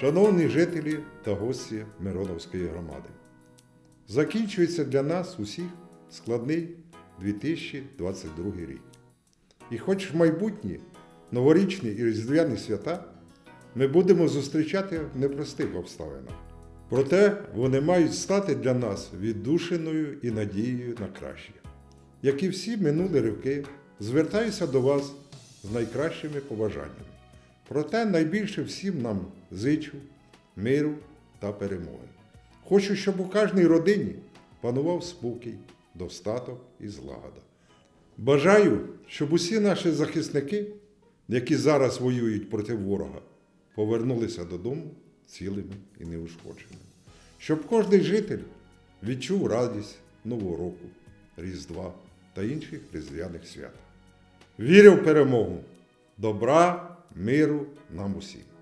Шановні жителі та гості Мироновської громади, закінчується для нас усіх складний 2022 рік. І хоч в майбутні новорічні і різдвяні свята ми будемо зустрічати в непростих обставинах. Проте вони мають стати для нас віддушиною і надією на краще. Як і всі минулі роки, звертаюся до вас з найкращими побажаннями. Проте найбільше всім нам зичу миру та перемоги. Хочу, щоб у кожній родині панував спокій, достаток і злагода. Бажаю, щоб усі наші захисники, які зараз воюють проти ворога, повернулися додому цілими і неушкодженими. Щоб кожен житель відчув радість Нового року, Різдва та інших різдвяних свят. Вірю в перемогу, добра, миру нам усім.